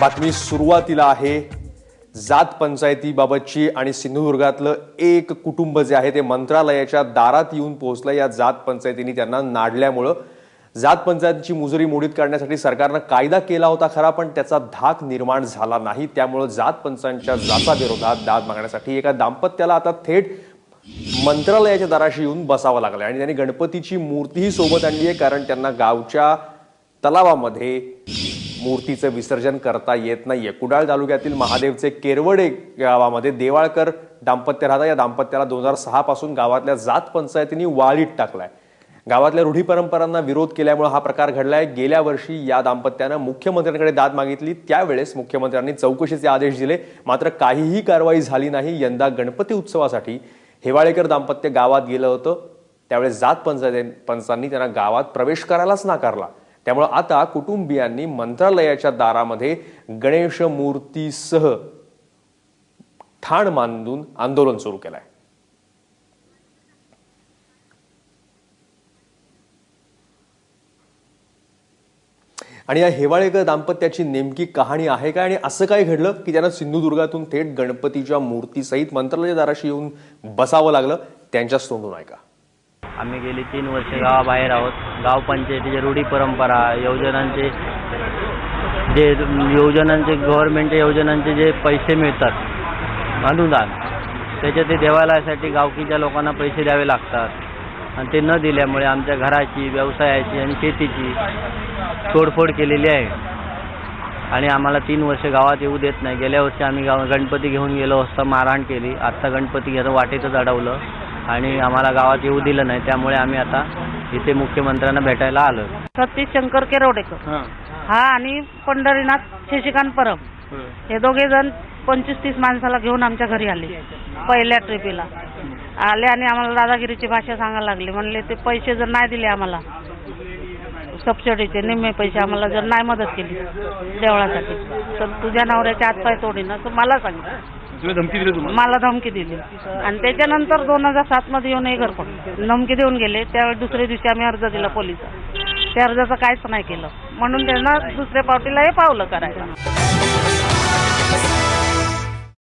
बातमी सुरुवातीला आहे. जात पंचायतीबाबतची आणि सिंधुदुर्गातलं एक कुटुंब जे आहे ते मंत्रालयाच्या दारात येऊन पोहोचलं. या जात पंचायतीने त्यांना नाडल्यामुळं जात पंचायतीची मुजरी मोडीत काढण्यासाठी सरकारनं कायदा केला होता खरा पण त्याचा धाक निर्माण झाला नाही. त्यामुळं जात पंचांच्या जाताविरोधात दाद मागण्यासाठी एका दाम्पत्याला आता थेट मंत्रालयाच्या दाराशी येऊन बसावं लागलं आणि त्यांनी गणपतीची मूर्तीही सोबत आणली आहे कारण त्यांना गावच्या तलावामध्ये मूर्तीचं विसर्जन करता येत नाहीये. कुडाळ तालुक्यातील महादेवचे केरवडे गावामध्ये देवाळकर दाम्पत्य राहता या दाम्पत्याला दोन हजार सहा पासून गावातल्या जात पंचायतींनी वाळीत टाकलाय. गावातल्या रूढी परंपरांना विरोध केल्यामुळे हा प्रकार घडलाय. गेल्या वर्षी या दाम्पत्यानं मुख्यमंत्र्यांकडे दाद मागितली. त्यावेळेस मुख्यमंत्र्यांनी चौकशीचे आदेश दिले. मात्र काहीही कारवाई झाली नाही. यंदा गणपती उत्सवासाठी हेवाळेकर दाम्पत्य गावात गेलं होतं. त्यावेळेस जात पंचायत पंचांनी त्यांना गावात प्रवेश करायलाच नाकारला. त्यामुळं आता कुटुंबियांनी मंत्रालयाच्या दारामध्ये गणेश मूर्तीसह ठाण मानून आंदोलन सुरू केलंय. आणि या हेवाळेकर दाम्पत्याची नेमकी कहाणी आहे काय? आणि असं काय घडलं की त्यांना सिंधुदुर्गातून थेट गणपतीच्या मूर्तीसहित मंत्रालय दाराशी येऊन बसावं लागलं? त्यांच्याच तोंडून ऐका. आम्ही गेली तीन वर्ष गावाबाहेर आहोत. गाव पंचायतीची रूढी परंपरा योजनांचे जे योजनांचे गव्हर्नमेंटच्या योजनांचे जे पैसे मिळतात अनुदान त्याच्या ते देवालयासाठी गावकीच्या लोकांना पैसे द्यावे लागतात. आणि ते न दिल्यामुळे आमच्या घराची व्यवसायाची आणि शेतीची तोडफोड केलेली आहे. आणि आम्हाला तीन वर्ष गावात येऊ देत नाही. गेल्या वर्षी आम्ही गाव गणपती घेऊन गेलो असता मारहाण केली. आत्ता गणपती घेणं वाटेतच अडवलं. आणि आम्हाला गावात येऊ दिलं नाही त्यामुळे आम्ही आता इथे मुख्यमंत्र्यांना भेटायला आलो सतीश शंकर केरवडेकर हा. आणि पंढरीनाथ शशिकांत परब. हे दोघे जण पंचवीस तीस माणसाला घेऊन आमच्या घरी आले पहिल्या ट्रिपीला आले आणि आम्हाला दादागिरीची भाषा सांगायला लागली. म्हणले ते पैसे जर नाही दिले आम्हाला सबसिडीचे निम्मे पैसे आम्हाला जर नाही मदत केली देवळासाठी तर तुझ्या नवऱ्याचे हातपाय तोडीन असं मला सांगितलं तुला धमकी दिली मला धमकी दिली. आणि त्याच्यानंतर दोन हजार सात मध्ये येऊन हे घरपड धमकी देऊन गेले त्यावेळी दुसऱ्या दिवशी आम्ही अर्ज दिला पोलिसात त्या अर्जाचं काहीच नाही केलं. म्हणून त्यांना दुसऱ्या पावटीला हे पावलं करायला.